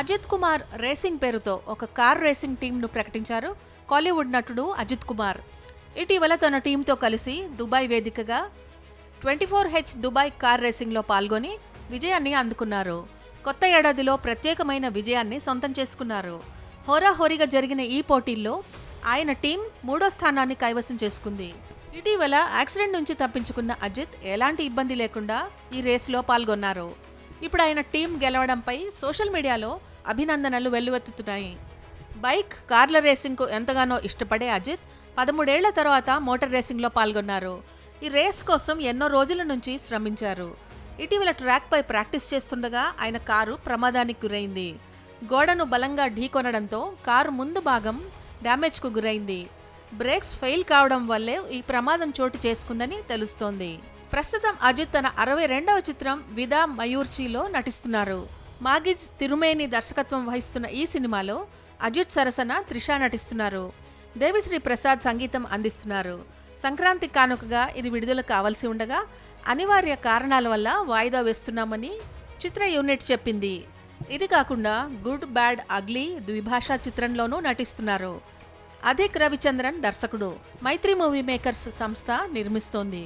Ajit Kumar racing పేరుతో ఒక car racing టీంను ప్రకటించారు కాలీవుడ్ నటుడు అజిత్ కుమార్. ఇటీవల తన టీంతో కలిసి దుబాయ్ వేదికగా twenty four H Dubai car రేసింగ్లో పాల్గొని విజయాన్ని అందుకున్నారు. కొత్త ఏడాదిలో ప్రత్యేకమైన విజయాన్ని సొంతం చేసుకున్నారు. హోరాహోరీగా జరిగిన ఈ పోటీల్లో ఆయన టీం మూడో స్థానాన్ని కైవసం చేసుకుంది. ఇటీవల యాక్సిడెంట్ నుంచి తప్పించుకున్న అజిత్ ఎలాంటి ఇబ్బంది లేకుండా ఈ రేసులో పాల్గొన్నారు. ఇప్పుడు ఆయన టీం గెలవడంపై సోషల్ మీడియాలో అభినందనలు వెల్లువెత్తుతున్నాయి. బైక్ కార్ల రేసింగ్కు ఎంతగానో ఇష్టపడే అజిత్ పదమూడేళ్ళ తర్వాత మోటార్ రేసింగ్లో పాల్గొన్నారు. ఈ రేస్ కోసం ఎన్నో రోజుల నుంచి శ్రమించారు. ఇటీవల ట్రాక్పై ప్రాక్టీస్ చేస్తుండగా ఆయన కారు ప్రమాదానికి గురైంది. గోడను బలంగా ఢీకొనడంతో కారు ముందు భాగం డ్యామేజ్కు గురైంది. బ్రేక్స్ ఫెయిల్ కావడం వల్లే ఈ ప్రమాదం చోటు చేసుకుందని తెలుస్తోంది. ప్రస్తుతం అజిత్ తన అరవై రెండవ చిత్రం విదా మయూర్చిలో నటిస్తున్నారు. మాగిజ్ తిరుమేని దర్శకత్వం వహిస్తున్న ఈ సినిమాలో అజిత్ సరసన త్రిష నటిస్తున్నారు. దేవిశ్రీ ప్రసాద్ సంగీతం అందిస్తున్నారు. సంక్రాంతి కానుకగా ఇది విడుదల కావలసి ఉండగా అనివార్య కారణాల వల్ల వాయిదా వేస్తున్నామని చిత్ర యూనిట్ చెప్పింది. ఇది కాకుండా గుడ్ బ్యాడ్ అగ్లీ ద్విభాషా చిత్రంలోనూ నటిస్తున్నారు. అధిక్ రవిచంద్రన్ దర్శకుడు. మైత్రి మూవీ మేకర్స్ సంస్థ నిర్మిస్తోంది.